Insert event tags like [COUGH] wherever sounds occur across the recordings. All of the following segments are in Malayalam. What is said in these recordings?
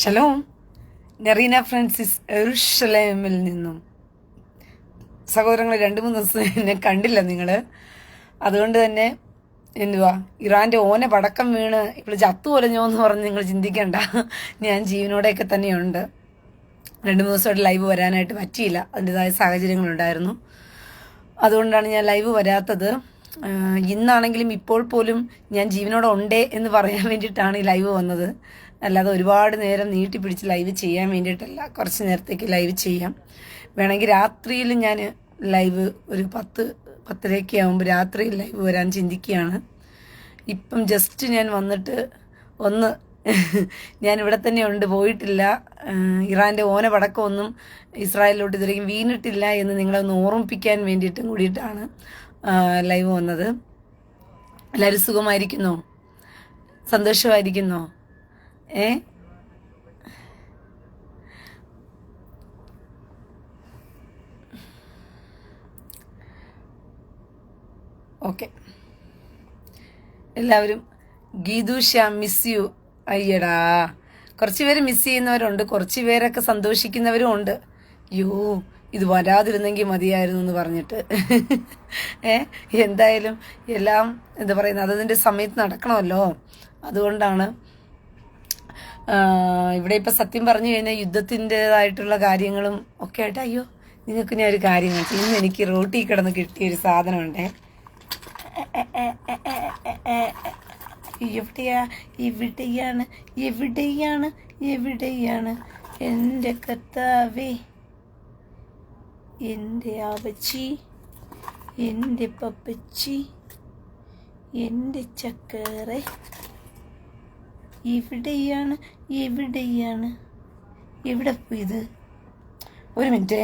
ഷലോം. നെറീന ഫ്രാൻസിസ് എറുഷലേമിൽ നിന്നും. സഹോദരങ്ങൾ രണ്ട് മൂന്ന് ദിവസം എന്നെ കണ്ടില്ല നിങ്ങൾ അതുകൊണ്ട് തന്നെ എന്തുവാ ഇറാന്റെ ഓന പടക്കം വീണ് ഇപ്പോൾ ചത്തു കൊലഞ്ഞോ എന്ന് പറഞ്ഞ് നിങ്ങൾ ചിന്തിക്കണ്ട. ഞാൻ ജീവനോടെയൊക്കെ തന്നെയുണ്ട്. രണ്ട് മൂന്ന് ദിവസമായിട്ട് ലൈവ് വരാനായിട്ട് പറ്റിയില്ല. അതിന്റെതായ സാഹചര്യങ്ങളുണ്ടായിരുന്നു. അതുകൊണ്ടാണ് ഞാൻ ലൈവ് വരാത്തത്. ഇന്നാണെങ്കിലും ഇപ്പോൾ പോലും ഞാൻ ജീവനോടെ ഉണ്ടേ എന്ന് പറയാൻ വേണ്ടിയിട്ടാണ് ഈ ലൈവ് വന്നത്. അല്ലാതെ ഒരുപാട് നേരം നീട്ടി പിടിച്ച് ലൈവ് ചെയ്യാൻ വേണ്ടിയിട്ടല്ല. കുറച്ച് നേരത്തേക്ക് ലൈവ് ചെയ്യാം. വേണമെങ്കിൽ രാത്രിയിൽ ഞാൻ ലൈവ് ഒരു പത്ത് പത്തരയൊക്കെ ആകുമ്പോൾ രാത്രിയിൽ ലൈവ് വരാൻ ചിന്തിക്കുകയാണ്. ഇപ്പം ജസ്റ്റ് ഞാൻ വന്നിട്ട് ഒന്ന് [LAUGHS] ഞാൻ ഇവിടെ തന്നെ ഉണ്ട് പോയിട്ടില്ല. ഇറാന്റെ ഓന പടക്കമൊന്നും ഇസ്രായേലിലോട്ട് ഇതുവരെയും വീണിട്ടില്ല എന്ന് നിങ്ങളെ ഒന്ന് ഓർമ്മിപ്പിക്കാൻ വേണ്ടിയിട്ടും കൂടിയിട്ടാണ് ലൈവ് വന്നത്. എല്ലാവരും സുഖമായിരിക്കുന്നോ? സന്തോഷമായിരിക്കുന്നോ? ഏ? ഓക്കെ. എല്ലാവരും ഗീതു ശ്യാം മിസ് യു അയ്യടാ. കുറച്ച് പേര് മിസ് ചെയ്യുന്നവരുണ്ട്. കുറച്ച് പേരൊക്കെ സന്തോഷിക്കുന്നവരും ഉണ്ട്. യോ ഇത് വരാതിരുന്നെങ്കിൽ മതിയായിരുന്നു എന്ന് പറഞ്ഞിട്ട്. ഏ? എന്തായാലും എല്ലാം എന്താ പറയുന്നത് അതതിന്റെ സമയത്ത് നടക്കണമല്ലോ. അതുകൊണ്ടാണ് ഇവിടെ ഇപ്പം സത്യം പറഞ്ഞു കഴിഞ്ഞാൽ യുദ്ധത്തിന്റെതായിട്ടുള്ള കാര്യങ്ങളും ഒക്കെ ആയിട്ട് അയ്യോ നിങ്ങൾക്ക് ഞാൻ ഒരു കാര്യം കാണിച്ചു ഇന്ന് എനിക്ക് റോട്ടി കിടന്ന് കിട്ടിയ ഒരു സാധനമുണ്ടേ. എവിടെയാ? എവിടെയാണ്? എവിടെയാണ്? എവിടെയാണ്? എന്റെ കർത്താവേ. എന്റെ അവച്ചി എന്റെ പപ്പച്ചി. എന്റെ ചക്കറെ. എവിടെയാണ്? എവിടെയാണ് എവിടെ പോയത് ഒരു മിനിറ്റ്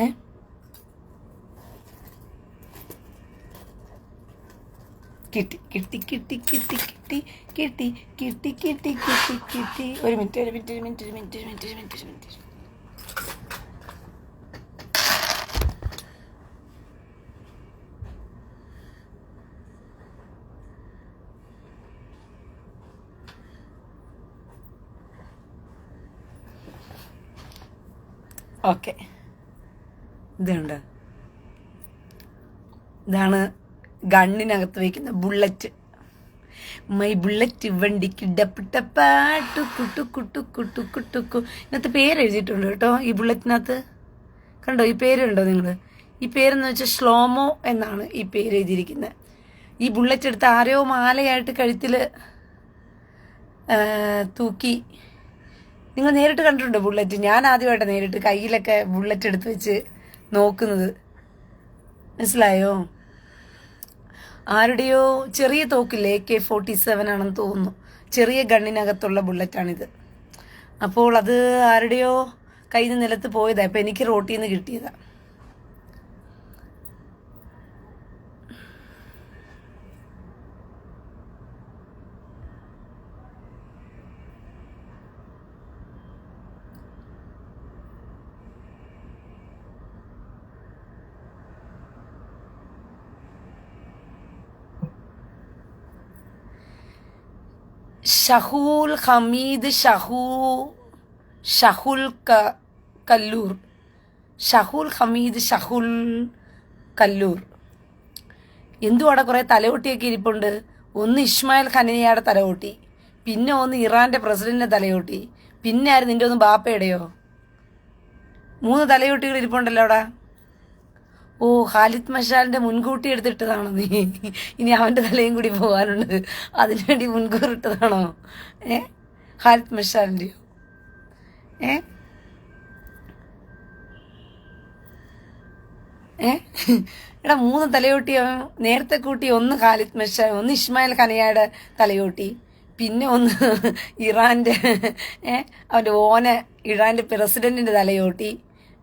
കിട്ടി കിട്ടി കിട്ടി കിട്ടി കിട്ടി കിട്ടി കിട്ടി കിട്ടി കിട്ടി കിട്ടി ഒരു മിനിറ്റ് ഒരു മിനിറ്റ് ഒരു മിനിറ്റ് ഒരു മിനിറ്റ് ഒരു മിനിറ്റ് ഒരു മിനിറ്റ് ഒരു മിനിറ്റ് ഓക്കെ. ഇതുണ്ട്. ഇതാണ് ഗണ്ണിനകത്ത് വയ്ക്കുന്ന ബുള്ളറ്റ്. മൈ ബുള്ളറ്റ് വണ്ടിക്ക് ഡപ്പിട്ടപ്പാട്ടു കുട്ടു കുട്ടു കുട്ടു കുട്ടുക്കു ഇതിനകത്ത് പേര് എഴുതിയിട്ടുണ്ട് കേട്ടോ ഈ ബുള്ളറ്റിനകത്ത്. കണ്ടോ ഈ പേരുണ്ടോ നിങ്ങൾ ഈ പേരെന്ന് വെച്ചാൽ ശ്ലോമോ എന്നാണ് ഈ പേര് എഴുതിയിരിക്കുന്നത് ഈ ബുള്ളറ്റ് എടുത്ത് ആരെയോ മാലയായിട്ട് കഴുത്തിൽ തൂക്കി നിങ്ങൾ നേരിട്ട് കണ്ടിട്ടുണ്ടോ ബുള്ളറ്റ്? ഞാൻ ആദ്യമായിട്ട് നേരിട്ട് കയ്യിലൊക്കെ ബുള്ളറ്റ് എടുത്ത് വെച്ച് നോക്കുന്നത്. മനസ്സിലായോ? ആരുടെയോ ചെറിയ തോക്കില്ലേ എ കെ ഫോർട്ടി സെവൻ ആണെന്ന് തോന്നുന്നു. ചെറിയ ഗണ്ണിനകത്തുള്ള ബുള്ളറ്റാണിത്. അപ്പോൾ അത് ആരുടെയോ കയ്യിൽ നിന്ന് നിലത്ത് പോയതാ. അപ്പോൾ എനിക്ക് റോട്ടിൽ നിന്ന് കിട്ടിയതാ. ഷഹൂൽ ഹമീദ് ഷഹൂ ഷഹുൽ കല്ലൂർ. ഷഹുൽ ഹമീദ് ഷഹുൽ കല്ലൂർ. എന്തുവാടെ കുറേ തലകൊട്ടിയൊക്കെ ഇരിപ്പുണ്ട്? ഒന്ന് ഇസ്മായിൽ ഖനയുടെ തലകൊട്ടി പിന്നെ ഒന്ന് ഇറാന്റെ പ്രസിഡന്റിന്റെ തലയോട്ടി പിന്നെ ആരും നിന്റെ ഒന്ന് ബാപ്പയുടെയോ? മൂന്ന് തലയോട്ടികൾ ഇരിപ്പുണ്ടല്ലോ അവിടെ. ഓ ഖാലിദ് മഷാലിന്റെ മുൻകൂട്ടി എടുത്തിട്ടതാണോ നീ? ഇനി അവന്റെ തലയും കൂടി പോകാനുണ്ട് അതിനുവേണ്ടി മുൻകൂർ ഇട്ടതാണോ ഏ? ഖാലിദ് മഷാലിന്റെയോ? ഏ? ഏ? എടാ മൂന്ന് തലയോട്ടി അവൻ നേരത്തെ കൂട്ടി ഒന്ന് ഖാലിദ് മഷാൽ ഒന്ന് ഇസ്മായിൽ ഖനയുടെ തലയോട്ടി പിന്നെ ഒന്ന് ഇറാന്റെ ഏ? അവന്റെ ഓന ഇറാന്റെ പ്രസിഡന്റിന്റെ തലയോട്ടി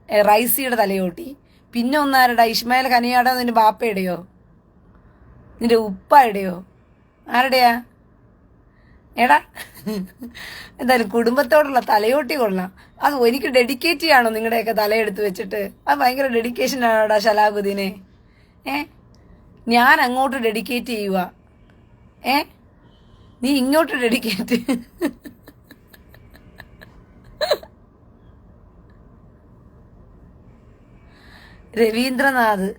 റൈസിയുടെ തലയോട്ടി പിന്നെ ഒന്നാരടാ ഇസ്മായിൽ ഖനിയാടോ നിന്റെ ബാപ്പയുടെയോ? നിന്റെ ഉപ്പയുടെയോ? ആരുടെയാ? എടാ എന്തായാലും കുടുംബത്തോടുള്ള തലയോട്ടി കൊള്ളാം. അത് എനിക്ക് ഡെഡിക്കേറ്റ് ചെയ്യണോ നിങ്ങളുടെയൊക്കെ തലയെടുത്ത് വെച്ചിട്ട്? അത് ഭയങ്കര ഡെഡിക്കേഷൻ ആണോടാ ശലാബുദ്ദീനെ? ഏ? ഞാൻ അങ്ങോട്ട് ഡെഡിക്കേറ്റ് ചെയ്യുക ഏ? നീ ഇങ്ങോട്ട് ഡെഡിക്കേറ്റ് രവീന്ദ്രനാഥ്.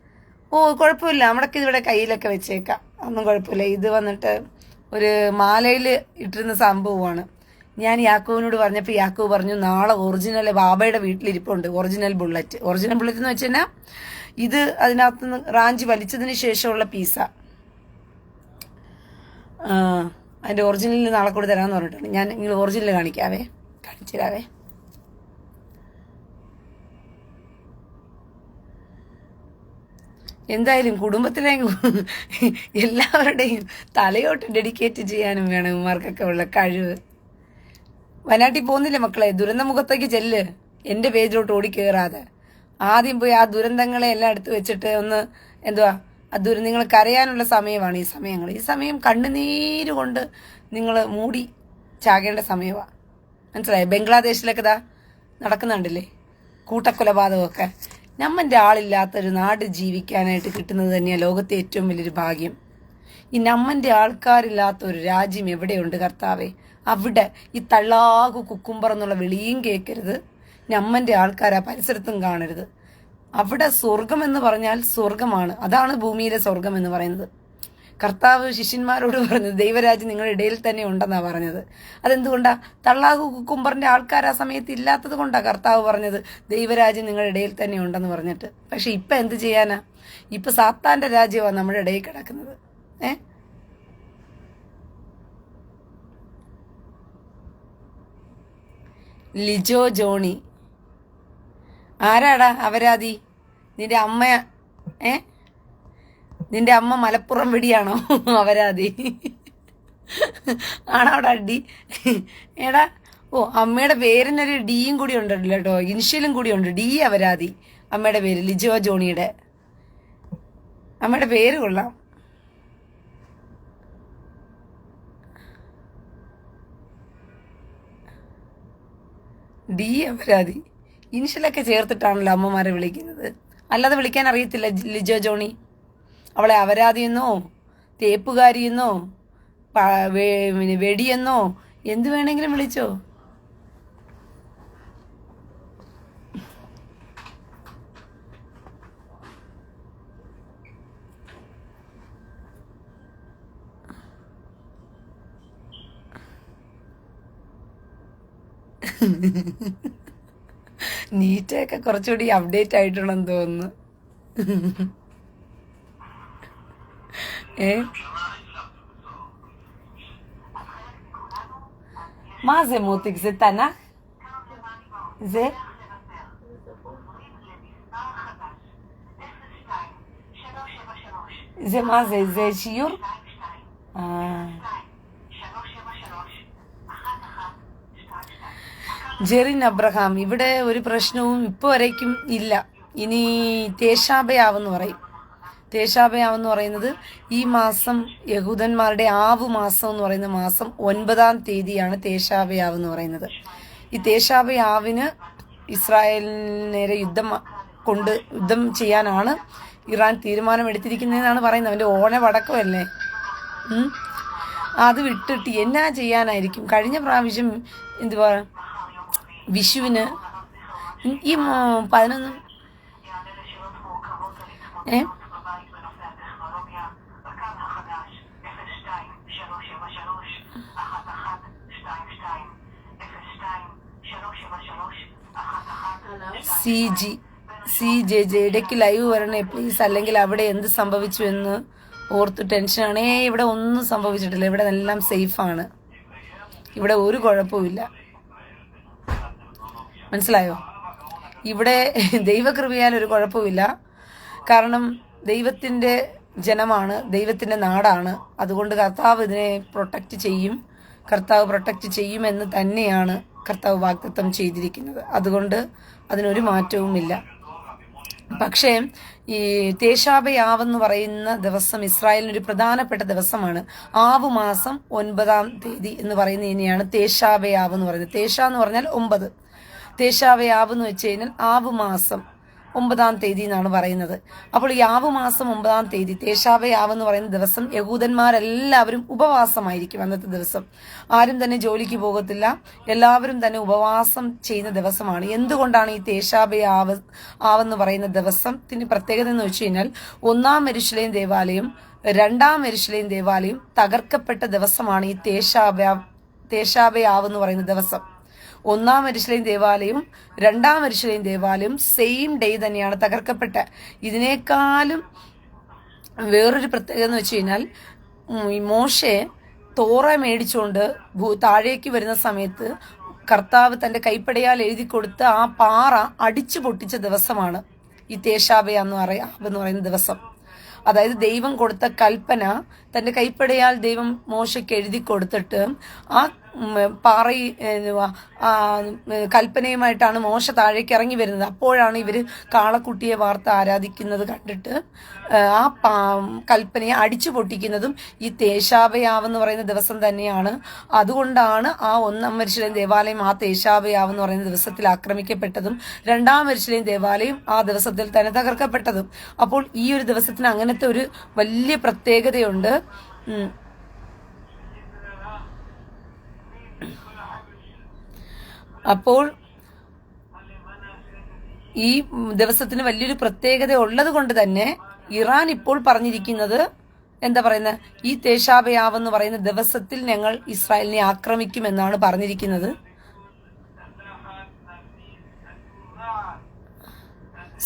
ഓ കുഴപ്പമില്ല. നമ്മുടെയൊക്കെ ഇവിടെ കയ്യിലൊക്കെ വെച്ചേക്കാം. ഒന്നും കുഴപ്പമില്ല. ഇത് വന്നിട്ട് ഒരു മാലയിൽ ഇട്ടിരുന്ന സംഭവമാണ്. ഞാൻ യാക്കൂവിനോട് പറഞ്ഞപ്പോൾ യാക്കൂവ് പറഞ്ഞു നാളെ ഒറിജിനൽ ബാബയുടെ വീട്ടിലിരിപ്പുണ്ട്. ഒറിജിനൽ ബുള്ളറ്റ് ഒറിജിനൽ ബുള്ളറ്റ് എന്ന് വെച്ചാൽ ഇത് അതിനകത്ത് നിന്ന് റാഞ്ചി വലിച്ചതിന് ശേഷമുള്ള പീസ അതിന്റെ ഒറിജിനൽ നാളെ കൂടി തരാമെന്ന് പറഞ്ഞിട്ടുണ്ട്. ഞാൻ നിങ്ങൾ ഒറിജിനൽ കാണിക്കാവേ? കാണിച്ചു തരാവേ? എന്തായാലും കുടുംബത്തിലെ എല്ലാവരുടെയും തലയോട്ട് ഡെഡിക്കേറ്റ് ചെയ്യാനും വേണം ഇവന്മാർക്കൊക്കെ ഉള്ള കഴിവ്. വയനാട്ടിൽ പോകുന്നില്ല മക്കളെ? ദുരന്ത മുഖത്തേക്ക് ചെല്ല്. എന്റെ പേജിലോട്ട് ഓടിക്കേറാതെ. ആദ്യം പോയി ആ ദുരന്തങ്ങളെ എല്ലാം എടുത്തു വെച്ചിട്ട് ഒന്ന് എന്തുവാ? ആ ദുരന്തങ്ങൾ കരയാനുള്ള സമയമാണ് ഈ സമയങ്ങൾ. ഈ സമയം കണ്ണുനീര് കൊണ്ട് നിങ്ങൾ മൂടി ചാകേണ്ട സമയമാണ് മനസ്സിലായോ? ബംഗ്ലാദേശിലൊക്കെ ഇതാ നടക്കുന്നുണ്ടല്ലേ? കൂട്ടക്കൊലപാതകമൊക്കെ. നമ്മന്റെ ആളില്ലാത്തൊരു നാട് ജീവിക്കാനായിട്ട് കിട്ടുന്നത് തന്നെയാണ് ലോകത്തെ ഏറ്റവും വലിയൊരു ഭാഗ്യം. ഈ നമ്മന്റെ ആൾക്കാരില്ലാത്ത ഒരു രാജ്യം എവിടെയുണ്ട് കർത്താവെ? അവിടെ ഈ തള്ളാകു കുക്കുംബർ എന്നുള്ള വിളിയും കേൾക്കരുത് നമ്മന്റെ ആൾക്കാർ ആ പരിസരത്തും കാണരുത്. അവിടെ സ്വർഗം എന്ന് പറഞ്ഞാൽ സ്വർഗമാണ് അതാണ് ഭൂമിയിലെ സ്വർഗം എന്ന് പറയുന്നത്. കർത്താവ് ശിഷ്യന്മാരോട് പറഞ്ഞത് ദൈവരാജ്യം നിങ്ങളുടെ ഇടയിൽ തന്നെ ഉണ്ടെന്നാണ് പറഞ്ഞത്. അതെന്തുകൊണ്ടാ? തള്ളാഹു കുക്കുംബറിന്റെ ആൾക്കാർ ആ സമയത്ത് ഇല്ലാത്തത് കൊണ്ടാണ് കർത്താവ് പറഞ്ഞത് ദൈവരാജ്യം നിങ്ങളുടെ ഇടയിൽ തന്നെ ഉണ്ടെന്ന് പറഞ്ഞിട്ട്. പക്ഷെ ഇപ്പം എന്ത് ചെയ്യാനാ? ഇപ്പം സാത്താന്റെ രാജ്യമാണ് നമ്മുടെ ഇടയിൽ കിടക്കുന്നത്. ഏ? ലിജോ ജോണി. ആരാടാ അവരാതി? നിന്റെ അമ്മ ഏ? നിന്റെ അമ്മ മലപ്പുറം വെടിയാണോ? [LAUGHS] അവരാതി. ആണോ അവിടെ അടി? എടാ ഓ അമ്മയുടെ പേരിനൊരു ഡിയും കൂടി ഉണ്ടല്ലോ കേട്ടോ. ഇനിഷ്യലും കൂടി ഉണ്ട്. ഡി അവരാതി. അമ്മയുടെ പേര് ലിജോ ജോണിയുടെ. അമ്മയുടെ പേര് കൊള്ളാം. ഡി അപരാധി ഇനിഷ്യലൊക്കെ ചേർത്തിട്ടാണല്ലോ അമ്മമാരെ വിളിക്കുന്നത്. അല്ലാതെ വിളിക്കാൻ അറിയത്തില്ല ലിജോ ജോണി. അവളെ അവരാതിയെന്നോ തേപ്പുകാരിയെന്നോ വെടിയെന്നോ എന്തു വേണമെങ്കിലും വിളിച്ചോ. [LAUGHS] നീറ്റൊക്കെ കുറച്ചുകൂടി അപ്ഡേറ്റ് ആയിട്ടുണ്ടെന്ന് തോന്നുന്നു. [LAUGHS] ഏ מה זה מותק? זה תנ"ך? זה? זה מה זה? זה שיעור? אה. ജെറിൻ അബ്രഹാം ഇവിടെ ഒരു പ്രശ്നവും ഇപ്പൊ വരയ്ക്കും ഇല്ല ഇനി തേശാബയാവെന്ന് പറയും തേശാബയാവെന്ന് പറയുന്നത് ഈ മാസം യഹൂദന്മാരുടെ ആവു മാസം എന്ന് പറയുന്ന മാസം ഒൻപതാം തീയതിയാണ് തേശാഭയാവ് എന്ന് പറയുന്നത്. ഈ തേശാഭയാവിന് ഇസ്രായേലിന് നേരെ യുദ്ധം കൊണ്ട് യുദ്ധം ചെയ്യാനാണ് ഇറാൻ തീരുമാനമെടുത്തിരിക്കുന്നതെന്നാണ് പറയുന്നത്. അവന്റെ ഓണ വടക്കമല്ലേ. അത് വിട്ടിട്ട് എന്നാ ചെയ്യാനായിരിക്കും? കഴിഞ്ഞ പ്രാവശ്യം എന്തുവാ? വിഷുവിന് ഈ പതിനൊന്ന് ഏ? C G C J J ഇടയ്ക്ക് ലൈവ് വരണേ പ്ലീസ് അല്ലെങ്കിൽ അവിടെ എന്ത് സംഭവിച്ചു എന്ന് ഓർത്ത് ടെൻഷനാണ് ഏ ഇവിടെ ഒന്നും സംഭവിച്ചിട്ടില്ല. ഇവിടെ എല്ലാം സേഫാണ് ഇവിടെ ഒരു കുഴപ്പമില്ല മനസ്സിലായോ? ഇവിടെ ദൈവകൃപയാൽ ഒരു കുഴപ്പമില്ല കാരണം ദൈവത്തിന്റെ ജനമാണ് ദൈവത്തിന്റെ നാടാണ്. അതുകൊണ്ട് കർത്താവ് ഇതിനെ പ്രൊട്ടക്റ്റ് ചെയ്യും. കർത്താവ് പ്രൊട്ടക്റ്റ് ചെയ്യുമെന്ന് തന്നെയാണ്. കർത്താവ് വാഗ്ദത്തം ചെയ്തിരിക്കുന്നത്. അതുകൊണ്ട് അതിനൊരു മാറ്റവുമില്ല. പക്ഷേ ഈ തേശാബയാവെന്ന് പറയുന്ന ദിവസം ഇസ്രായേലിനൊരു പ്രധാനപ്പെട്ട ദിവസമാണ്. ആവ് മാസം ഒൻപതാം തീയതി എന്ന് പറയുന്ന ഇനിയാണ് തേശാബയാവ് എന്ന് പറയുന്നത്. തേശ എന്ന് പറഞ്ഞാൽ ഒമ്പത്. തേശാവയാവ് എന്ന് വെച്ച് കഴിഞ്ഞാൽ ആവ് മാസം ഒമ്പതാം തീയതി എന്നാണ് പറയുന്നത്. അപ്പോൾ ആവ് മാസം ഒമ്പതാം തീയതി തേശാവ യാവ് എന്ന് പറയുന്ന ദിവസം യഹൂദന്മാരെല്ലാവരും ഉപവാസമായിരിക്കും അന്നത്തെ ദിവസം. ആരും തന്നെ ജോലിക്ക് പോകത്തില്ല. എല്ലാവരും തന്നെ ഉപവാസം ചെയ്യുന്ന ദിവസമാണ്. എന്തുകൊണ്ടാണ് ഈ തേശാബ ആവ് ആവെന്ന് പറയുന്ന ദിവസത്തിന് പ്രത്യേകത എന്ന് വെച്ച് കഴിഞ്ഞാൽ ഒന്നാം മെരുഷലേം ദേവാലയം രണ്ടാം മെരുഷലേം ദേവാലയം തകർക്കപ്പെട്ട ദിവസമാണ് ഈ തേശാബ തേശാബയാവ് എന്ന് പറയുന്ന ദിവസം. ഒന്നാം അരിശിലെയും ദേവാലയവും രണ്ടാം അരിശിലെയും ദേവാലയവും സെയിം ഡേ തന്നെയാണ് തകർക്കപ്പെട്ട ഇതിനേക്കാളും വേറൊരു പ്രത്യേകത എന്ന് വെച്ച് കഴിഞ്ഞാൽ മോശെ തോറ മേടിച്ചുകൊണ്ട് ഭൂ താഴേക്ക് വരുന്ന സമയത്ത് കർത്താവ് തന്റെ കൈപ്പടയാൽ എഴുതി കൊടുത്ത ആ പാറ അടിച്ചു പൊട്ടിച്ച ദിവസമാണ് ഈ തേശാബയ എന്ന് പറയാ എന്ന് പറയുന്ന ദിവസം. അതായത് ദൈവം കൊടുത്ത കൽപ്പന തന്റെ കൈപ്പടയാൽ ദൈവം മോശയ്ക്ക് എഴുതി കൊടുത്തിട്ട് ആ പാറ കൽപ്പനയുമായിട്ടാണ് മോശ താഴേക്ക് ഇറങ്ങി വരുന്നത്. അപ്പോഴാണ് ഇവർ കാളക്കുട്ടിയെ വാർത്ത ആരാധിക്കുന്നത് കണ്ടിട്ട് ആ, കൽപ്പനയെ അടിച്ചു പൊട്ടിക്കുന്നതും ഈ തേശാവയാവെന്ന് പറയുന്ന ദിവസം തന്നെയാണ്. അതുകൊണ്ടാണ് ആ ഒന്നാം മരിശിലേം ദേവാലയം ആ തേശാവയാവെന്ന് പറയുന്ന ദിവസത്തിൽ ആക്രമിക്കപ്പെട്ടതും രണ്ടാം മരിശിലേം ദേവാലയം ആ ദിവസത്തിൽ തന്നെ തകർക്കപ്പെട്ടതും. അപ്പോൾ ഈ ഒരു ദിവസത്തിന് അങ്ങനത്തെ ഒരു വലിയ പ്രത്യേകതയുണ്ട്. അപ്പോൾ ഈ ദിവസത്തിന് വലിയൊരു പ്രത്യേകത ഉള്ളത് കൊണ്ട് തന്നെ ഇറാൻ ഇപ്പോൾ പറഞ്ഞിരിക്കുന്നത് എന്താ പറയുന്നത് ഈ തേശാബയാവ് എന്ന് പറയുന്ന ദിവസത്തിൽ ഞങ്ങൾ ഇസ്രായേലിനെ ആക്രമിക്കുമെന്നാണ് പറഞ്ഞിരിക്കുന്നത്.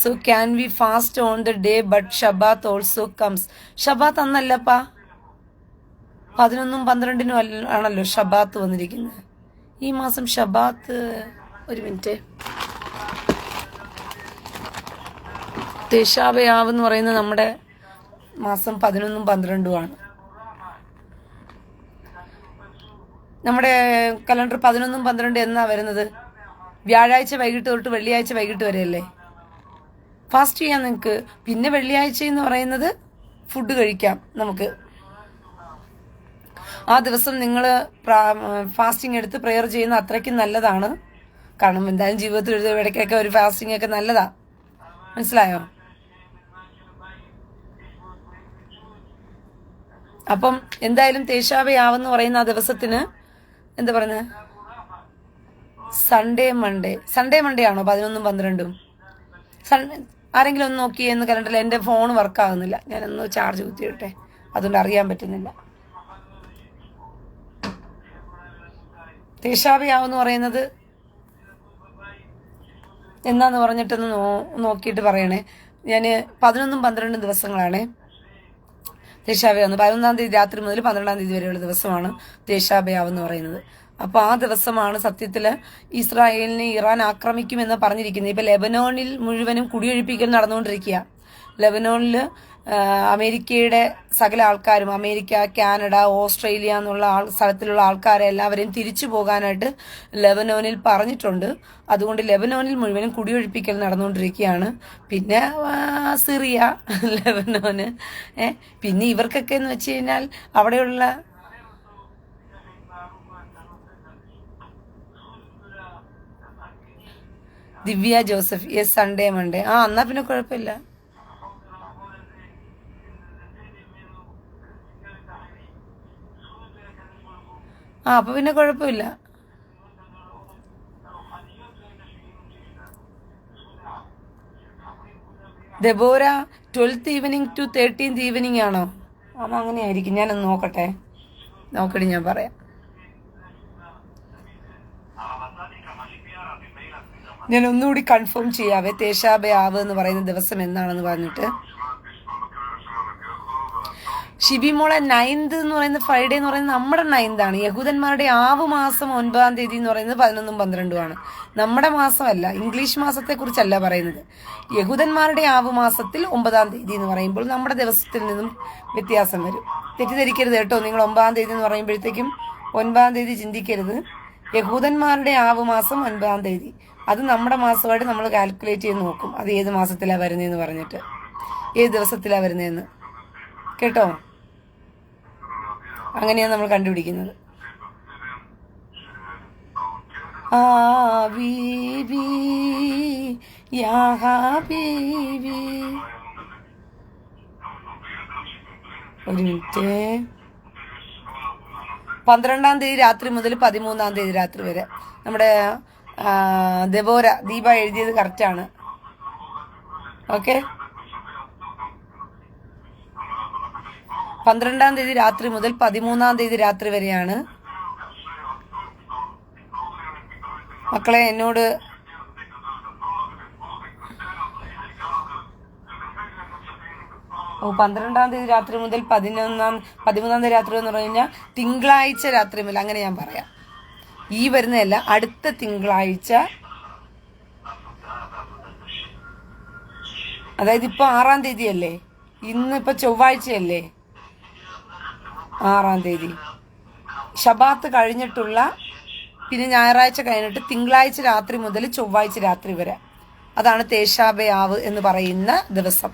So can we fast on the day but Shabbat also comes Shabbat അന്നല്ലപ്പാ. പതിനൊന്നും പന്ത്രണ്ടിനും ആണല്ലോ ഷബാത്ത് വന്നിരിക്കുന്നത്. ഈ മാസം ഷബാത്ത് ഒരു മിനിറ്റ്. തേശാബയാവ് എന്ന് പറയുന്നത് നമ്മുടെ മാസം പതിനൊന്നും പന്ത്രണ്ടുമാണ് നമ്മുടെ കലണ്ടർ പതിനൊന്നും പന്ത്രണ്ട് എന്നാ വരുന്നത്? വ്യാഴാഴ്ച വൈകിട്ട് തൊട്ട് വെള്ളിയാഴ്ച വൈകിട്ട് വരെയല്ലേ? ഫാസ്റ്റ് ചെയ്യാം നിങ്ങൾക്ക് പിന്നെ വെള്ളിയാഴ്ച എന്ന് പറയുന്നത് ഫുഡ് കഴിക്കാം നമുക്ക്. ആ ദിവസം നിങ്ങൾ ഫാസ്റ്റിംഗ് എടുത്ത് പ്രെയർ ചെയ്യുന്ന അത്രയ്ക്കും നല്ലതാണ്. കാരണം എന്തായാലും ജീവിതത്തിൽ ഒരു ഇടയ്ക്കൊക്കെ ഒരു ഫാസ്റ്റിംഗ് ഒക്കെ നല്ലതാ. മനസ്സിലായോ? അപ്പം എന്തായാലും തേശാവയാവെന്ന് പറയുന്ന ആ ദിവസത്തിന് എന്താ പറയുന്നത് സൺഡേ മൺഡേ സൺഡേ മൺഡേ ആണോ? പതിനൊന്നും പന്ത്രണ്ടും. സൺ ആരെങ്കിലും ഒന്ന് നോക്കിയേ എന്ന് കലണ്ടറിൽ എന്റെ ഫോൺ വർക്ക് ആകുന്നില്ല ഞാനൊന്ന് ചാർജ് കുത്തിയിട്ടെ അതുകൊണ്ട് അറിയാൻ പറ്റുന്നില്ല. തേശാബിയാവെന്ന് പറയുന്നത് എന്നാന്ന് പറഞ്ഞിട്ടൊന്ന് നോ നോക്കിയിട്ട് പറയണേ. ഞാൻ പതിനൊന്നും പന്ത്രണ്ടും ദിവസങ്ങളാണ് ദേശാഭയാവുന്നത് പതിനൊന്നാം തീയതി രാത്രി മുതൽ പന്ത്രണ്ടാം തീയതി വരെയുള്ള ദിവസമാണ് ദേശാഭയാവെന്ന് എന്ന് പറയുന്നത്. അപ്പോൾ ആ ദിവസമാണ് സത്യത്തിൽ ഇസ്രായേലിനെ ഇറാൻ ആക്രമിക്കുമെന്ന് പറഞ്ഞിരിക്കുന്നത്. ഇപ്പോൾ ലെബനോണിൽ മുഴുവനും കുടിയൊഴിപ്പിക്കൽ നടന്നുകൊണ്ടിരിക്കുക ലെബനോണിൽ അമേരിക്കയുടെ സകല ആൾക്കാരും അമേരിക്ക കാനഡ ഓസ്ട്രേലിയ എന്നുള്ള ആൾ സ്ഥലത്തിലുള്ള ആൾക്കാരെ എല്ലാവരെയും തിരിച്ചു പോകാനായിട്ട് ലെബനോനിൽ പറഞ്ഞിട്ടുണ്ട്. അതുകൊണ്ട് ലെബനോനിൽ മുഴുവനും കുടിയൊഴിപ്പിക്കൽ നടന്നുകൊണ്ടിരിക്കുകയാണ്. പിന്നെ സിറിയ [LAUGHS] ലെബനോന്. പിന്നെ ഇവർക്കൊക്കെ എന്ന് വെച്ച് കഴിഞ്ഞാൽ അവിടെയുള്ള Divya Joseph yes Sunday Monday. ആ എന്നാ പിന്നെ കുഴപ്പമില്ല. ആ അപ്പൊ പിന്നെ കുഴപ്പമില്ല. Deborah twelfth evening to thirteenth evening ആണോ? അപ്പം അങ്ങനെയായിരിക്കും ഞാനൊന്ന് നോക്കട്ടെ. നോക്കടി ഞാൻ പറയാം. ഞാൻ ഒന്നുകൂടി കൺഫേം ചെയ്യാവേ. തേശാബെ ആവ് എന്ന് പറയുന്ന ദിവസം എന്നാണെന്ന് പറഞ്ഞിട്ട്. ഷിബി മോളെ നയൻത് എന്ന് പറയുന്ന ഫ്രൈഡേ എന്ന് പറയുന്നത് നമ്മുടെ നയൻത് ആണ്. യഹൂദന്മാരുടെ ആവ് മാസം ഒൻപതാം തീയതി എന്ന് പറയുന്നത് പതിനൊന്നും പന്ത്രണ്ടുമാണ് നമ്മുടെ മാസമല്ല ഇംഗ്ലീഷ് മാസത്തെക്കുറിച്ചല്ല പറയുന്നത്. യഹൂദന്മാരുടെ ആവ് മാസത്തിൽ ഒമ്പതാം തീയതി എന്ന് പറയുമ്പോൾ നമ്മുടെ ദിവസത്തിൽ നിന്നും വ്യത്യാസം വരും. തെറ്റിദ്ധരിക്കരുത് കേട്ടോ. നിങ്ങൾ ഒമ്പതാം തീയതി എന്ന് പറയുമ്പോഴത്തേക്കും ഒൻപതാം തീയതി ചിന്തിക്കരുത്. യഹൂദന്മാരുടെ ആവ് മാസം ഒൻപതാം തീയതി. അത് നമ്മുടെ മാസമായിട്ട് നമ്മൾ കാൽക്കുലേറ്റ് ചെയ്ത് നോക്കും. അത് ഏത് മാസത്തിലാണ് വരുന്നതെന്ന് പറഞ്ഞിട്ട്. ഏത് ദിവസത്തിലാണ് വരുന്നതെന്ന്. കേട്ടോ? അങ്ങനെയാണ് നമ്മൾ കണ്ടുപിടിക്കുന്നത്. ആ യാഹാ ഒരു മിനിറ്റ്. പന്ത്രണ്ടാം തീയതി രാത്രി മുതൽ പതിമൂന്നാം തീയതി രാത്രി വരെ. നമ്മുടെ ദബോര ദീപ എഴുതിയത് കറക്റ്റാണ് ഓക്കെ പന്ത്രണ്ടാം തീയതി രാത്രി മുതൽ പതിമൂന്നാം തീയതി രാത്രി വരെയാണ്. മക്കളെ എന്നോട് ഓ പന്ത്രണ്ടാം തീയതി രാത്രി മുതൽ പതിനൊന്നാം പതിമൂന്നാം തീയതി രാത്രി എന്ന് പറഞ്ഞു കഴിഞ്ഞാൽ തിങ്കളാഴ്ച രാത്രി മുതൽ അങ്ങനെ ഞാൻ പറയാം. ഈ വരുന്നതല്ല അടുത്ത തിങ്കളാഴ്ച. അതായത് ഇപ്പൊ ആറാം തീയതി അല്ലേ ഇന്ന് ഇപ്പൊ ചൊവ്വാഴ്ചയല്ലേ? ആറാം തീയതി. ഷബാത്ത് കഴിഞ്ഞിട്ടുള്ള പിന്നെ ഞായറാഴ്ച കഴിഞ്ഞിട്ട് തിങ്കളാഴ്ച രാത്രി മുതൽ ചൊവ്വാഴ്ച രാത്രി വരെ. അതാണ് തേശാബയാവ് എന്ന് പറയുന്ന ദിവസം.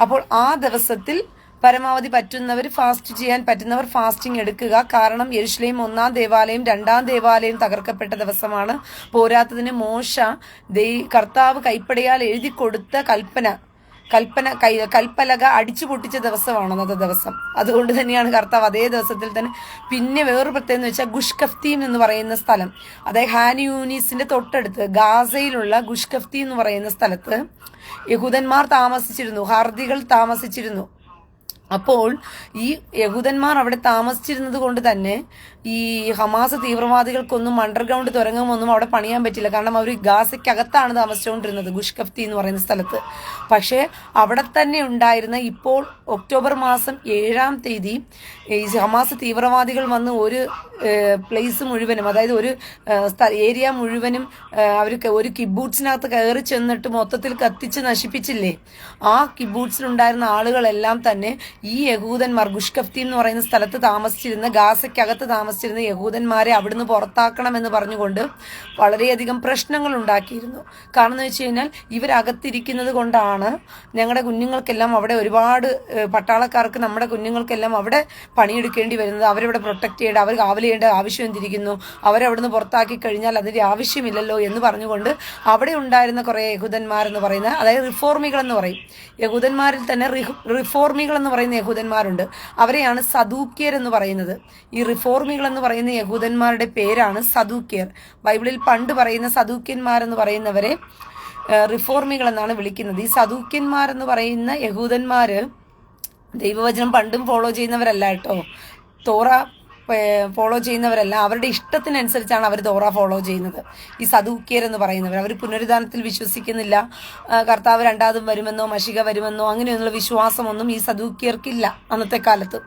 അപ്പോൾ ആ ദിവസത്തിൽ പരമാവധി പറ്റുന്നവർ ഫാസ്റ്റ് ചെയ്യാൻ പറ്റുന്നവർ ഫാസ്റ്റിംഗ് എടുക്കുക. കാരണം യെരുഷലേം ഒന്നാം ദേവാലയം രണ്ടാം ദേവാലയം തകർക്കപ്പെട്ട ദിവസമാണ്. പോരാത്തതിന് മോശ ദൈ കർത്താവ് കൈപ്പടയാൽ എഴുതി കൊടുത്ത കൽപ്പന. കൽപ്പന കൈ കൽപ്പലക അടിച്ചു പൊട്ടിച്ച ദിവസമാണ് അന്നത്തെ ദിവസം. അതുകൊണ്ട് തന്നെയാണ് കർത്താവ് അതേ ദിവസത്തിൽ തന്നെ പിന്നെ വേറൊരു പ്രത്യേകത എന്ന് വെച്ചാൽ ഗുഷ്കഫ്തീം എന്ന് പറയുന്ന സ്ഥലം. അതായത് ഹാൻ യൂനീസിന്റെ തൊട്ടടുത്ത് ഗാസയിലുള്ള ഗുഷ്കഫ്തി എന്ന് പറയുന്ന സ്ഥലത്ത് യഹൂദന്മാർ താമസിച്ചിരുന്നു ഹർദികൾ താമസിച്ചിരുന്നു. അപ്പോൾ ഈ യഹൂദന്മാർ അവിടെ താമസിച്ചിരുന്നത് കൊണ്ട് തന്നെ ഈ ഹമാസ് തീവ്രവാദികൾക്കൊന്നും അണ്ടർഗ്രൗണ്ട് തുരങ്ങമൊന്നും അവിടെ പണിയാൻ പറ്റില്ല. കാരണം അവർ ഗാസയ്ക്കകത്താണ് താമസിച്ചുകൊണ്ടിരുന്നത് ഗുഷ്കഫ്തി എന്ന് പറയുന്ന സ്ഥലത്ത്. പക്ഷേ അവിടെ തന്നെ ഉണ്ടായിരുന്ന ഇപ്പോൾ ഒക്ടോബർ മാസം ഏഴാം തീയതി ഈ ഹമാസ് തീവ്രവാദികൾ വന്ന് ഒരു പ്ലേസ് മുഴുവനും അതായത് ഒരു ഏരിയ മുഴുവനും അവർ ഒരു കിബൂട്ട്സിനകത്ത് കയറി ചെന്നിട്ട് മൊത്തത്തിൽ കത്തിച്ച് നശിപ്പിച്ചില്ലേ? ആ കിബൂട്ട്സിലുണ്ടായിരുന്ന ആളുകളെല്ലാം തന്നെ ഈ യഹൂദന്മാർ ഗുഷ്കഫ്തി എന്ന് പറയുന്ന സ്ഥലത്ത് താമസിച്ചിരുന്ന ഗാസയ്ക്കകത്ത് താമസിച്ചിരുന്ന യഹൂദന്മാരെ അവിടുന്ന് പുറത്താക്കണമെന്ന് പറഞ്ഞുകൊണ്ട് വളരെയധികം പ്രശ്നങ്ങൾ ഉണ്ടാക്കിയിരുന്നു കാരണം എന്ന് വെച്ച് കഴിഞ്ഞാൽ ഇവരകത്തിരിക്കുന്നത് കൊണ്ടാണ് ഞങ്ങളുടെ കുഞ്ഞുങ്ങൾക്കെല്ലാം അവിടെ ഒരുപാട് പട്ടാളക്കാർക്ക് നമ്മുടെ കുഞ്ഞുങ്ങൾക്കെല്ലാം അവിടെ പണിയെടുക്കേണ്ടി വരുന്നത്. അവരവിടെ പ്രൊട്ടക്ട് ചെയ്യേണ്ട അവർ കാവൽ ചെയ്യേണ്ട ആവശ്യം എന്തിരിക്കുന്നു? അവരവിടുന്ന് പുറത്താക്കി കഴിഞ്ഞാൽ അതിന്റെ ആവശ്യമില്ലല്ലോ എന്ന് പറഞ്ഞുകൊണ്ട് അവിടെ ഉണ്ടായിരുന്ന കുറേ യഹൂദന്മാരെന്ന് പറയുന്ന അതായത് റിഫോർമികൾ എന്ന് പറയും. യഹൂദന്മാരിൽ തന്നെ റിഫോർമികളെന്ന് പറയുന്ന യഹൂദന്മാരുണ്ട്. അവരെയാണ് സദൂക്യർ എന്ന് പറയുന്നത്. ഈ റിഫോർമികൾ എന്ന് പറയുന്ന യഹൂദന്മാരുടെ പേരാണ് സദൂക്യർ. ബൈബിളിൽ പണ്ട് പറയുന്ന സദൂക്യന്മാരെന്ന് പറയുന്നവരെ റിഫോർമികൾ എന്നാണ് വിളിക്കുന്നത്. ഈ സദൂക്യന്മാരെന്ന് പറയുന്ന യഹൂദന്മാർ ദൈവവചനം പണ്ടും ഫോളോ ചെയ്യുന്നവരല്ല കേട്ടോ. തോറ ഫോളോ ചെയ്യുന്നവരല്ല. അവരുടെ ഇഷ്ടത്തിനനുസരിച്ചാണ് അവർ തോറ ഫോളോ ചെയ്യുന്നത്. ഈ സദൂക്യർ എന്ന് പറയുന്നവർ അവർ പുനരുദ്ധാനത്തിൽ വിശ്വസിക്കുന്നില്ല. കർത്താവ് രണ്ടാമതും വരുമെന്നോ മഷിക വരുമെന്നോ അങ്ങനെയുള്ള വിശ്വാസമൊന്നും ഈ സദൂക്കിയർക്കില്ല അന്നത്തെ കാലത്ത്.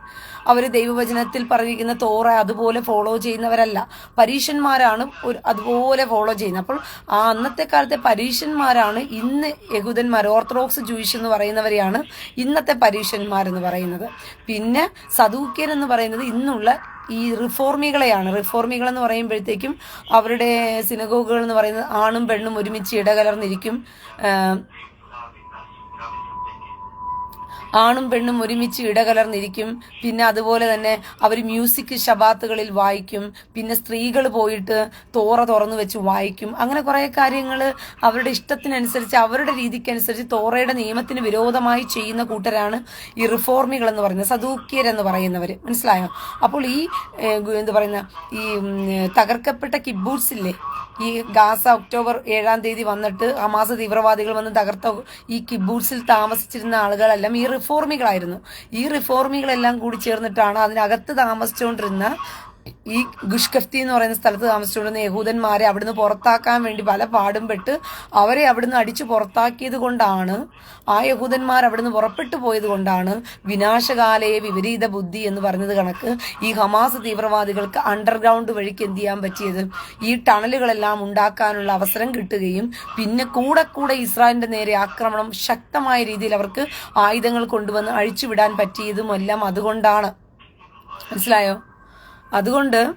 അവർ ദൈവവചനത്തിൽ പറഞ്ഞിരിക്കുന്ന തോറ അതുപോലെ ഫോളോ ചെയ്യുന്നവരല്ല. പരീക്ഷന്മാരാണ് ഒരു അതുപോലെ ഫോളോ ചെയ്യുന്നത്. അപ്പോൾ ആ അന്നത്തെ കാലത്തെ പരീക്ഷന്മാരാണ് ഇന്ന് യഹൂദന്മാർ ഓർത്തഡോക്സ് ജൂയിഷ് എന്ന് പറയുന്നവരെയാണ് ഇന്നത്തെ പരീക്ഷന്മാരെന്ന് പറയുന്നത്. പിന്നെ സദൂക്കിയർ എന്ന് പറയുന്നത് ഇന്നുള്ള ഈ റിഫോർമികളെയാണ്. റിഫോർമികൾ എന്ന് പറയുമ്പോഴത്തേക്കും അവരുടെ സിനഗോഗുകൾ എന്ന് പറയുന്നത് ആണും പെണ്ണും ഒരുമിച്ച് ഇടകലർന്നിരിക്കും. ആണും പെണ്ണും ഒരുമിച്ച് ഇടകലർന്നിരിക്കും. പിന്നെ അതുപോലെ തന്നെ അവർ മ്യൂസിക് ശബാത്തുകളിൽ വായിക്കും. പിന്നെ സ്ത്രീകൾ പോയിട്ട് തോറ തുറന്നു വെച്ച് വായിക്കും. അങ്ങനെ കുറേ കാര്യങ്ങൾ അവരുടെ ഇഷ്ടത്തിനനുസരിച്ച് അവരുടെ രീതിക്കനുസരിച്ച് തോറയുടെ നിയമത്തിന് വിരോധമായി ചെയ്യുന്ന കൂട്ടരാണ് ഈ റിഫോർമികൾ എന്ന് പറയുന്നത് സദൂക്കിയർ എന്ന് പറയുന്നവർ മനസ്സിലായോ? അപ്പോൾ ഈ എന്ത് പറയുന്ന ഈ തകർക്കപ്പെട്ട കിബൂട്സില്ലേ ഈ ഗാസ ഒക്ടോബർ ഏഴാം തീയതി വന്നിട്ട് ഹമാസ് തീവ്രവാദികൾ വന്ന് തകർത്ത ഈ കിബൂട്ട്സിൽ താമസിച്ചിരുന്ന ആളുകളെല്ലാം ഈ റിഫോർമികളായിരുന്നു ഈ റിഫോർമികളെല്ലാം കൂടി ചേർന്നിട്ടാണ് അതിനകത്ത് താമസിച്ചുകൊണ്ടിരുന്ന ഈ ഗുഷ്കഫ്തി എന്ന് പറയുന്ന സ്ഥലത്ത് താമസിച്ചുകൊണ്ടിരുന്ന യഹൂദന്മാരെ അവിടുന്ന് പുറത്താക്കാൻ വേണ്ടി പല പാടും പെട്ട് അവരെ അവിടുന്ന് അടിച്ചു പുറത്താക്കിയത് കൊണ്ടാണ് ആ യഹൂദന്മാർ അവിടുന്ന് പുറപ്പെട്ടു പോയത് കൊണ്ടാണ് വിനാശകാലയെ വിപരീത ബുദ്ധി എന്ന് പറഞ്ഞത് കണക്ക് ഈ ഹമാസ് തീവ്രവാദികൾക്ക് അണ്ടർഗ്രൗണ്ട് വഴിക്ക് എന്ത് ചെയ്യാൻ പറ്റിയത്? ഈ ടണലുകളെല്ലാം ഉണ്ടാക്കാനുള്ള അവസരം കിട്ടുകയും പിന്നെ കൂടെ കൂടെ ഇസ്രായേലിന്റെ നേരെ ആക്രമണം ശക്തമായ രീതിയിൽ അവർക്ക് ആയുധങ്ങൾ കൊണ്ടുവന്ന് അഴിച്ചുവിടാൻ പറ്റിയതുമെല്ലാം അതുകൊണ്ടാണ്. മനസ്സിലായോ? അതുകൊണ്ട്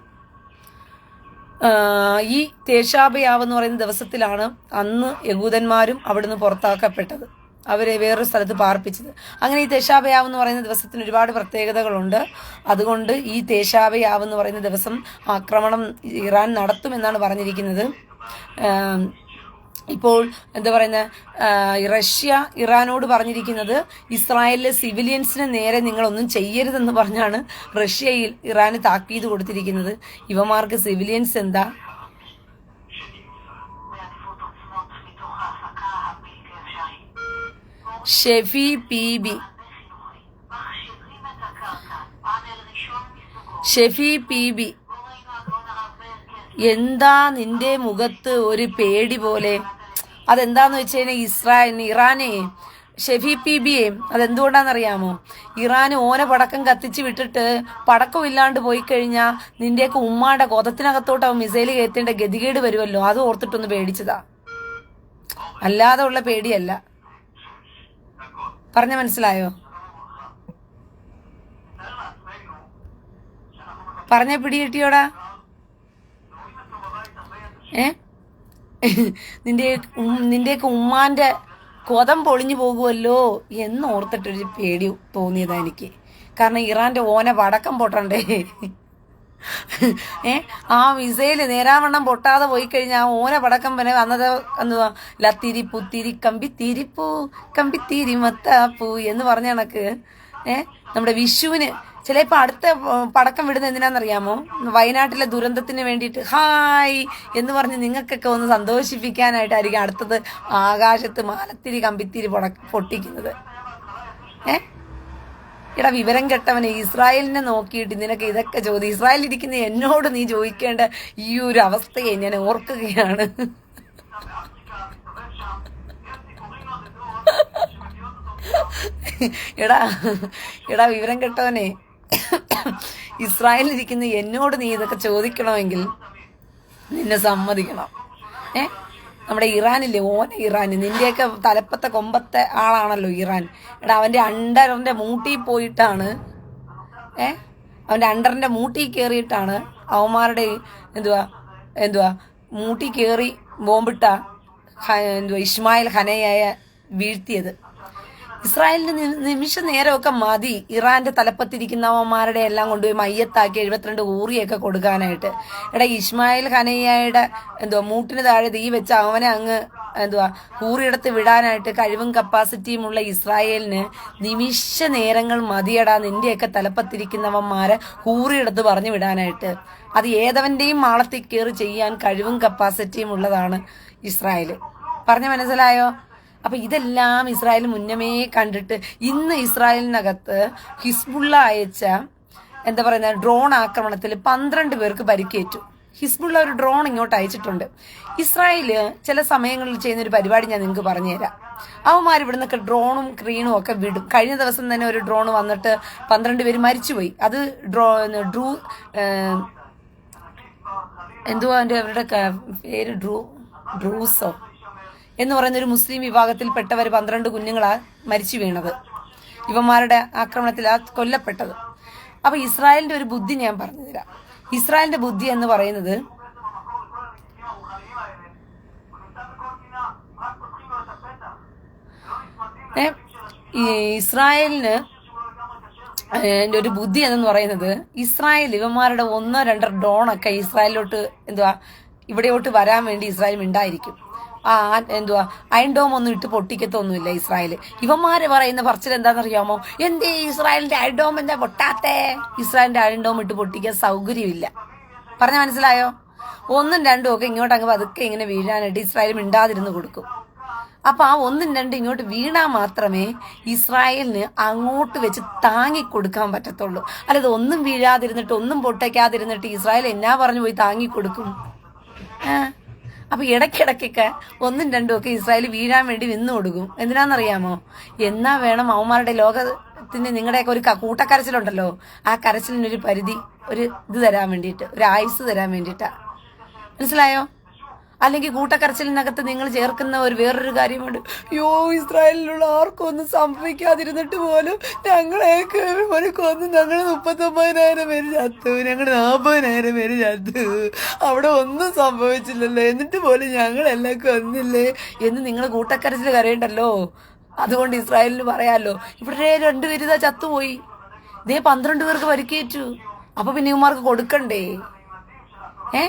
ഈ തേശാബയാവ് എന്ന് പറയുന്ന ദിവസത്തിലാണ് അന്ന് യഹൂദന്മാരും അവിടുന്ന് പുറത്താക്കപ്പെട്ടത്. അവരെ വേറൊരു സ്ഥലത്ത് പാർപ്പിച്ചത്. അങ്ങനെ ഈ തേശാബയാവ് എന്ന് പറയുന്ന ദിവസത്തിന് ഒരുപാട് പ്രത്യേകതകളുണ്ട്. അതുകൊണ്ട് ഈ തേശാബയാവ് എന്ന് പറയുന്ന ദിവസം ആക്രമണം ഇറാൻ നടത്തുമെന്നാണ് പറഞ്ഞിരിക്കുന്നത്. ഇപ്പോൾ എന്താ പറയുന്ന റഷ്യ ഇറാനോട് പറഞ്ഞിരിക്കുന്നത് ഇസ്രായേലിലെ സിവിലിയൻസിന് നേരെ നിങ്ങളൊന്നും ചെയ്യരുതെന്ന് പറഞ്ഞാണ് റഷ്യയിൽ ഇറാന് താക്കീത് കൊടുത്തിരിക്കുന്നത്. ഇവമാർക്ക് സിവിലിയൻസ് എന്താ? Shefi P B. Shefi P B. എന്താ നിന്റെ മുഖത്ത് ഒരു പേടി പോലെ? അതെന്താന്ന് വെച്ച് കഴിഞ്ഞാൽ ഇസ്രായേൽ ഇറാനെ ഷെഫി പി ബിയെ അതെന്തുകൊണ്ടാണെന്നറിയാമോ ഇറാൻ ഓന പടക്കം കത്തിച്ച് വിട്ടിട്ട് പടക്കം ഇല്ലാണ്ട് പോയി കഴിഞ്ഞാൽ നിന്റെയൊക്കെ ഉമ്മാടെ കൊതത്തിനകത്തോട്ട് അവൻ മിസൈൽ കയറ്റേണ്ട ഗതികേട് വരുമല്ലോ? അത് ഓർത്തിട്ടൊന്ന് പേടിച്ചതാ. അല്ലാതെ ഉള്ള പേടിയല്ല. പറഞ്ഞ മനസ്സിലായോ? പറഞ്ഞ പിടികിട്ടിയോടാ ഏ? നിന്റെ നിന്റെ നിന്റെയൊക്കെ ഉമ്മാന്റെ കൊതം പൊളിഞ്ഞു പോകുമല്ലോ എന്ന് ഓർത്തിട്ടൊരു പേടി തോന്നിയതാ എനിക്ക്. കാരണം ഇറാന്റെ ഓന വടക്കം പൊട്ടണ്ടേ? ഏ? ആ മിസൈൽ നേരാവണ്ണം പൊട്ടാതെ പോയി കഴിഞ്ഞാൽ ഓന പടക്കം പിന്നെ വന്നത് എന്തുവാ? ലത്തിരി പുത്തിരി കമ്പിത്തിരിപ്പൂ കമ്പിത്തിരി മത്താപ്പൂ എന്ന് പറഞ്ഞ കണക്ക്. ഏ? നമ്മുടെ വിഷുവിന് ചിലപ്പോൾ അടുത്ത ഉം, പടക്കം വിടുന്ന എന്തിനാണെന്നറിയാമോ വയനാട്ടിലെ ദുരന്തത്തിന് വേണ്ടിയിട്ട് ഹായ് എന്ന് പറഞ്ഞ് നിങ്ങൾക്കൊക്കെ ഒന്ന് സന്തോഷിപ്പിക്കാനായിട്ടായിരിക്കും അടുത്തത് ആകാശത്ത് മാലത്തിരി കമ്പിത്തിരി പൊട്ടിക്കുന്നത്. ഏ? എടാ വിവരം കെട്ടവനെ ഇസ്രായേലിനെ നോക്കിയിട്ട് നിനക്ക് ഇതൊക്കെ ചോദ്യം ഇസ്രായേലിൽ ഇരിക്കുന്ന എന്നോട് നീ ചോദിക്കേണ്ട ഈ ഒരു അവസ്ഥയെ ഞാൻ ഓർക്കുകയാണ്. എടാ എടാ വിവരം കെട്ടവനെ [COUGHS] ഇസ്രായേലിൽ ഇരിക്കുന്ന എന്നോട് നീ ഇതൊക്കെ ചോദിക്കണമെങ്കിൽ നിന്നെ സമ്മതിക്കണം. ഏ? നമ്മുടെ ഇറാനില്ലേ? ഓന ഇറാൻ നിന്റെയൊക്കെ തലപ്പത്തെ കൊമ്പത്തെ ആളാണല്ലോ ഇറാൻ. എടാ അവന്റെ അണ്ടറിന്റെ മൂട്ടി പോയിട്ടാണ് ഏ? അവന്റെ അണ്ടറിന്റെ മൂട്ടി കയറിയിട്ടാണ് അവന്മാരുടെ എന്തുവാ എന്തുവാ മൂട്ടി കയറി ബോംബിട്ട എന്തുവാ ഇസ്മായിൽ ഹനയായ വീഴ്ത്തിയത്. ഇസ്രായേലിന് നിമിഷ നേരമൊക്കെ മതി. ഇറാന്റെ തലപ്പത്തിരിക്കുന്നവന്മാരുടെ എല്ലാം കൊണ്ടുപോയി മയ്യത്താക്കി എഴുപത്തിരണ്ട് ഊറിയൊക്കെ കൊടുക്കാനായിട്ട്. എടാ ഇസ്മായിൽ ഖനയ്യയുടെ എന്തുവാ മൂട്ടിന് താഴെ തീ വെച്ച അവനെ അങ്ങ് എന്തുവാ ഊറിയെടുത്ത് വിടാനായിട്ട് കഴിവും കപ്പാസിറ്റിയും ഉള്ള ഇസ്രായേലിന് നിമിഷ നേരങ്ങൾ മതിയടാ നിന്റെയൊക്കെ തലപ്പത്തിരിക്കുന്നവന്മാരെ ഊറിയെടുത്ത് പറഞ്ഞു വിടാനായിട്ട്. അത് ഏതവന്റെയും മാളത്തിൽ കയറി ചെയ്യാൻ കഴിവും കപ്പാസിറ്റിയും ഉള്ളതാണ് ഇസ്രായേൽ പറഞ്ഞു മനസ്സിലായോ? അപ്പൊ ഇതെല്ലാം ഇസ്രായേൽ മുന്നമേ കണ്ടിട്ട് ഇന്ന് ഇസ്രായേലിനകത്ത് ഹിസ്ബുള്ള അയച്ച എന്താ പറയുന്ന ഡ്രോൺ ആക്രമണത്തിൽ പന്ത്രണ്ട് പേർക്ക് പരിക്കേറ്റു. ഹിസ്ബുള്ള ഒരു ഡ്രോൺ ഇങ്ങോട്ട് അയച്ചിട്ടുണ്ട്. ഇസ്രായേൽ ചില സമയങ്ങളിൽ ചെയ്യുന്ന ഒരു പരിപാടി ഞാൻ നിങ്ങൾക്ക് പറഞ്ഞുതരാം. അവന്മാർ ഇവിടെ നിന്നൊക്കെ ഡ്രോണും ക്രീണും ഒക്കെ വിടും. കഴിഞ്ഞ ദിവസം തന്നെ ഒരു ഡ്രോൺ വന്നിട്ട് പന്ത്രണ്ട് പേര് മരിച്ചുപോയി. അത് ഡ്രോ ഡ്രൂ എന്തുവാ അവരുടെ പേര്? ഡ്രൂ ഡ്രൂസോ? എന്ന് പറയുന്ന ഒരു മുസ്ലിം വിഭാഗത്തിൽപ്പെട്ടവർ പന്ത്രണ്ട് കുഞ്ഞുങ്ങളാണ് മരിച്ചു വീണത്. ഇവന്മാരുടെ ആക്രമണത്തിൽ ആ കൊല്ലപ്പെട്ടത്. അപ്പൊ ഇസ്രായേലിന്റെ ഒരു ബുദ്ധി ഞാൻ പറഞ്ഞു തരാം ഇസ്രായേലിന്റെ ബുദ്ധി എന്ന് പറയുന്നത് ഇസ്രായേലിന് എന്റെ ഒരു ബുദ്ധി എന്ന് പറയുന്നത് ഇസ്രായേൽ ഇവന്മാരുടെ ഒന്നോ രണ്ടോ ഡോണൊക്കെ ഇസ്രായേലിലോട്ട് എന്തുവാ ഇവിടെയോട്ട് വരാൻ വേണ്ടി ഇസ്രായേൽ ഉണ്ടായിരിക്കും ആ എന്തുവാ? അയൺ ഡോം ഒന്നും ഇട്ട് പൊട്ടിക്കത്തൊന്നുമില്ല ഇസ്രായേൽ ഇവന്മാര് പറയുന്ന പറച്ചിൽ എന്താണെന്നറിയാമോ എന്തേ ഇസ്രായേലിന്റെ അയൺ ഡോം എന്താ പൊട്ടാത്തേ? ഇസ്രായേലിന്റെ അയൺ ഡോം ഇട്ട് പൊട്ടിക്കാൻ സൗകര്യമില്ല. പറഞ്ഞ മനസ്സിലായോ? ഒന്നും രണ്ടും ഒക്കെ ഇങ്ങോട്ട് അങ്ങ് പതുക്കെ ഇങ്ങനെ വീഴാനായിട്ട് ഇസ്രായേൽ മിണ്ടാതിരുന്ന് കൊടുക്കും. അപ്പൊ ആ ഒന്നും രണ്ടും ഇങ്ങോട്ട് വീണാൽ മാത്രമേ ഇസ്രായേലിന് അങ്ങോട്ട് വെച്ച് താങ്ങി കൊടുക്കാൻ പറ്റത്തുള്ളൂ. അല്ലാതെ ഒന്നും വീഴാതിരുന്നിട്ട് ഒന്നും പൊട്ടയ്ക്കാതിരുന്നിട്ട് ഇസ്രായേൽ എന്നാ പറഞ്ഞു പോയി താങ്ങി കൊടുക്കും ആ അപ്പൊ ഇടയ്ക്കിടയ്ക്കൊക്കെ ഒന്നും രണ്ടും ഒക്കെ ഇസ്രായേൽ വീഴാൻ വേണ്ടി നിന്ന് കൊടുക്കും എന്തിനാണെന്നറിയാമോ? എന്നാ വേണം അവന്മാരുടെ ലോകത്തിന് നിങ്ങളുടെയൊക്കെ ഒരു കൂട്ടക്കരച്ചിലുണ്ടല്ലോ. ആ കരച്ചിലിനൊരു പരിധി ഒരു ഇത് തരാൻ വേണ്ടിയിട്ട് ഒരു ആയുസ് തരാൻ വേണ്ടിയിട്ടാ. മനസ്സിലായോ? അല്ലെങ്കിൽ കൂട്ടക്കരച്ചിലിനകത്ത് നിങ്ങൾ ചേർക്കുന്ന ഒരു വേറൊരു കാര്യമുണ്ട്. യോ ഇസ്രായേലിലുള്ള ആർക്കും ഒന്നും സംഭവിക്കാതിരുന്നിട്ട് പോലും ഞങ്ങളെയൊക്കെ ഒരു കൊന്ന്. ഞങ്ങൾ മുപ്പത്തൊമ്പതിനായിരം പേര് ചത്തു. ഞങ്ങൾ നാൽപ്പതിനായിരം പേര് ചത്തു. അവിടെ ഒന്നും സംഭവിച്ചില്ലല്ലോ. എന്നിട്ട് പോലും ഞങ്ങളെല്ലാം കൊന്നില്ലേ? എന്ന് നിങ്ങൾ കൂട്ടക്കരച്ചിൽ കരയണ്ടല്ലോ. അതുകൊണ്ട് ഇസ്രായേലിന് പറയാമല്ലോ ഇവിടെ രണ്ടുപേര് ഇതാ ചത്തുപോയി. ഇതേ പന്ത്രണ്ട് പേർക്ക് പരിക്കേറ്റു. അപ്പൊ പിന്നെ ഇവന്മാർക്ക് കൊടുക്കണ്ടേ? ഏ?